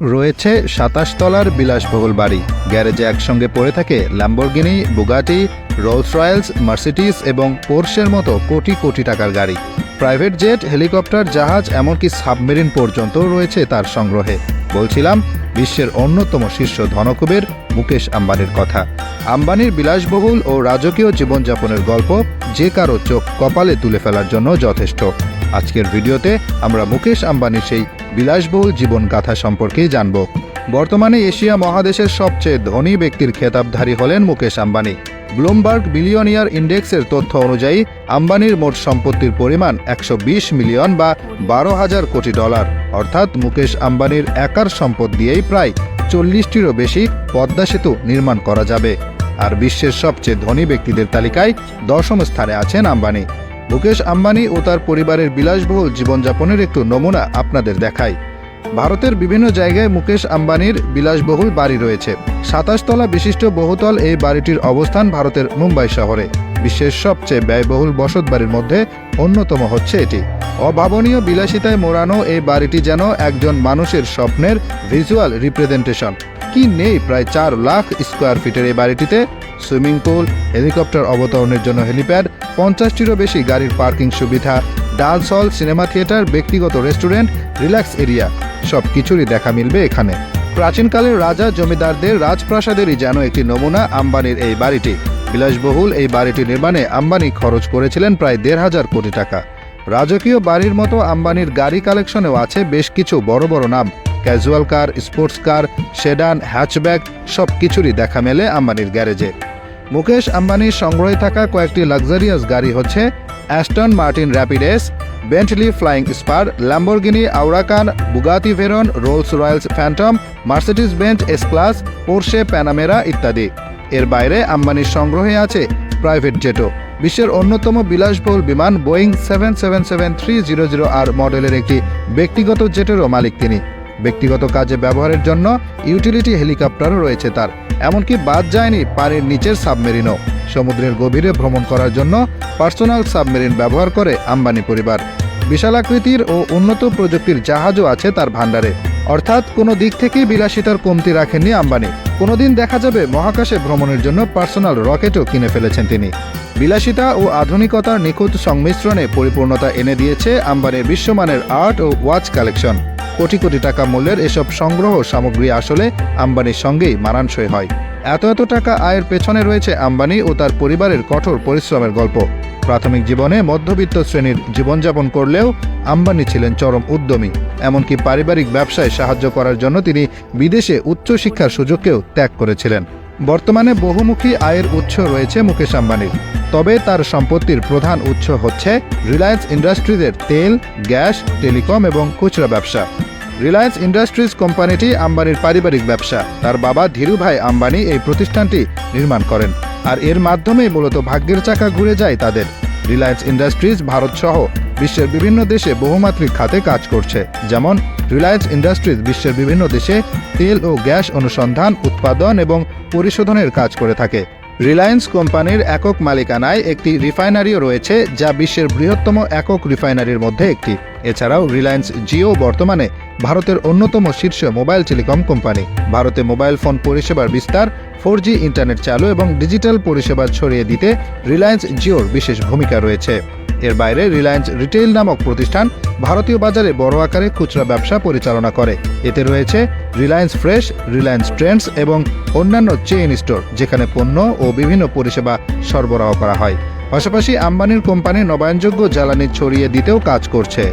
রয়েছে সাতাশ তলার বিলাসবহুল বাড়ি। গ্যারেজে একসঙ্গে পড়ে থাকে Lamborghini Bugatti Rolls Royce Mercedes এবং পোর্শের মতো কোটি কোটি টাকার গাড়ি। প্রাইভেট জেট হেলিকপ্টার জাহাজ এমনকি সাবমেরিন পর্যন্ত রয়েছে তার সংগ্রহে। বলছিলাম, বিশ্বের অন্যতম শীর্ষ ধনকুবের মুকেশ আম্বানির কথা। আম্বানির বিলাসবহুল ও রাজকীয় জীবনযাপনের গল্প যে কারও চোখ কপালে তুলে ফেলার জন্য যথেষ্ট। আজকের ভিডিওতে আমরা মুকেশ আম্বানির সেই বিলাসবহুল জীবন গাথা সম্পর্কেই জানব। বর্তমানে এশিয়া মহাদেশের সবচেয়ে ধনী ব্যক্তির খেতাবধারী হলেন মুকেশ আম্বানি। ব্লুমবার্গ বিলিয়নিয়ার ইন্ডেক্সের তথ্য অনুযায়ী, আম্বানির মোট সম্পত্তির পরিমাণ একশো বিশ মিলিয়ন বা বারো হাজার কোটি ডলার। অর্থাৎ মুকেশ আম্বানির একার সম্পদ দিয়েই প্রায় চল্লিশটিরও বেশি পদ্মা সেতু নির্মাণ করা যাবে। আর বিশ্বের সবচেয়ে ধনী ব্যক্তিদের তালিকায় দশম স্থানে আছেন আম্বানি। মুকেশ আম্বানি ও তার পরিবারের বিলাসবহুল জীবনযাপনের একটু নমুনা আপনাদের দেখায় ভারতের বিভিন্ন জায়গায় মুকেশ আম্বানির বিলাসবহুল বাড়ি রয়েছে। সাতাশ তলা বিশিষ্ট বহুতল এই বাড়িটির অবস্থান ভারতের মুম্বাই শহরে। বিশ্বের সবচেয়ে ব্যয়বহুল বসত বাড়ির মধ্যে অন্যতম হচ্ছে এটি। অভাবনীয় বিলাসিতায় মোড়ানো এই বাড়িটি যেন একজন মানুষের স্বপ্নের ভিজুয়াল রিপ্রেজেন্টেশন। কি নেই। প্রায় চার লাখ স্কোয়ার ফিটের এই বাড়িটিতে সুইমিং পুল, হেলিকপ্টার অবতরণের জন্য হেলিপ্যাড, পঞ্চাশটিরও বেশি গাড়ির পার্কিং সুবিধা, ডান্স হল, সিনেমা থিয়েটার, ব্যক্তিগত রেস্টুরেন্ট, রিল্যাক্স এরিয়া, সব কিছুরই দেখা মিলবে এখানে। প্রাচীনকালের রাজা জমিদারদের রাজপ্রাসাদেরই যেন একটি নমুনা আম্বানির এই বাড়িটি। বিলাসবহুল এই বাড়িটি নির্মাণে আম্বানি খরচ করেছিলেন প্রায় দেড় হাজার কোটি টাকা। রাজকীয় বাড়ির মতো আম্বানির গাড়ি কালেকশনেও আছে বেশ কিছু বড় বড় নাম। Casual car sports car sedan hatchback সব কিছুরই দেখা মেলে আম্বানির গ্যারেজে। মুকেশ আম্বানির সংগ্রহে থাকা কয়েকটি লাক্সারিয়াস গাড়ি হচ্ছে Aston Martin Rapide S Bentley Flying Spur Lamborghini Huracan Bugatti Veyron Rolls Royce Phantom Mercedes Benz S class Porsche Panamera ইত্যাদি। এর বাইরে আম্বানির সংগ্রহে আছে প্রাইভেট জেটও বিশ্বের অন্যতম বিলাসবহুল বিমান Boeing seven seven seven three zero zero R মডেলের একটি ব্যক্তিগত জেটেরও মালিক তিনি। ব্যক্তিগত কাজে ব্যবহারের জন্য ইউটিলিটি হেলিকপ্টারও রয়েছে তার। এমনকি বাদ যায়নি পানির নিচের সাবমেরিনও সমুদ্রের গভীরে ভ্রমণ করার জন্য পার্সোনাল সাবমেরিন ব্যবহার করে আম্বানি পরিবার। বিশালাকৃতির ও উন্নত প্রযুক্তির জাহাজও আছে তার ভাণ্ডারে। অর্থাৎ কোনো দিক থেকেই বিলাসিতার কমতি রাখেননি আম্বানি। কোনোদিন দেখা যাবে মহাকাশে ভ্রমণের জন্য পার্সোনাল রকেটও কিনে ফেলেছেন তিনি। বিলাসিতা ও আধুনিকতার নিখুঁত সংমিশ্রণে পরিপূর্ণতা এনে দিয়েছে আম্বানির বিশ্বমানের আর্ট ও ওয়াচ কালেকশন। কোটি কোটি টাকা মূল্যের এসব সংগ্রহ সামগ্রী আসলে আম্বানির সঙ্গেই মানানসই হয়। এত এত টাকা আয়ের পেছনে রয়েছে আম্বানি ও তার পরিবারের কঠোর পরিশ্রমের গল্প। প্রাথমিক জীবনে মধ্যবিত্ত শ্রেণির জীবনযাপন করলেও আম্বানি ছিলেন চরম উদ্যমী। এমনকি পারিবারিক ব্যবসায় সাহায্য করার জন্য তিনি বিদেশে উচ্চশিক্ষার সুযোগকেও ত্যাগ করেছিলেন। বর্তমানে বহুমুখী আয়ের উৎস রয়েছে মুকেশ আম্বানির তবে তার সম্পত্তির প্রধান উৎস হচ্ছে রিলায়েন্স ইন্ডাস্ট্রিজের তেল, গ্যাস, টেলিকম এবং খুচরা ব্যবসা। রিলায়েন্স ইন্ডাস্ট্রিজ কোম্পানিটি আম্বানির পারিবারিক ব্যবসা। তার বাবা ধীরুভাই আম্বানি এই প্রতিষ্ঠানটি নির্মাণ করেন, আর এর মাধ্যমেই মূলত ভাগ্যের চাকা ঘুরে যায় তাদের। রিলায়েন্স ইন্ডাস্ট্রিজ ভারত সহ বিশ্বের বিভিন্ন দেশে বহুমাত্রিক খাতে কাজ করছে, যেমন রিলায়েন্স ইন্ডাস্ট্রিজ বিশ্বের বিভিন্ন দেশে তেল ও গ্যাস অনুসন্ধান, উৎপাদন এবং পরিশোধনের কাজ করে থাকে। রিলায়েন্স কোম্পানির একক মালিকানায় একটি রিফাইনারিও রয়েছে, যা বিশ্বের বৃহত্তম একক রিফাইনারির মধ্যে একটি। এছাড়াও রিলায়েন্স জিও বর্তমানে ভারতের অন্যতম শীর্ষ মোবাইল টেলিকম কোম্পানি। ভারতে মোবাইল ফোন পরিষেবার বিস্তার, ফোর ইন্টারনেট চালু এবং ডিজিটাল পরিষেবা ছড়িয়ে দিতে রিলায়েন্স জিওর বিশেষ ভূমিকা রয়েছে। এর বাইরে রিলায়েন্স রিটেইল নামক প্রতিষ্ঠান ভারতীয় বাজারে বড় আকারে খুচরা ব্যবসা পরিচালনা করে। এতে রয়েছে রিলায়েন্স ফ্রেশ, রিলায়েন্স ট্রেন্ডস এবং অন্যান্য চেইন স্টোর, যেখানে পণ্য ও বিভিন্ন পরিষেবা সরবরাহ করা হয়। পাশাপাশি আম্বানির কোম্পানি নবায়নযোগ্য জ্বালানি ছড়িয়ে দিতেও কাজ করছে।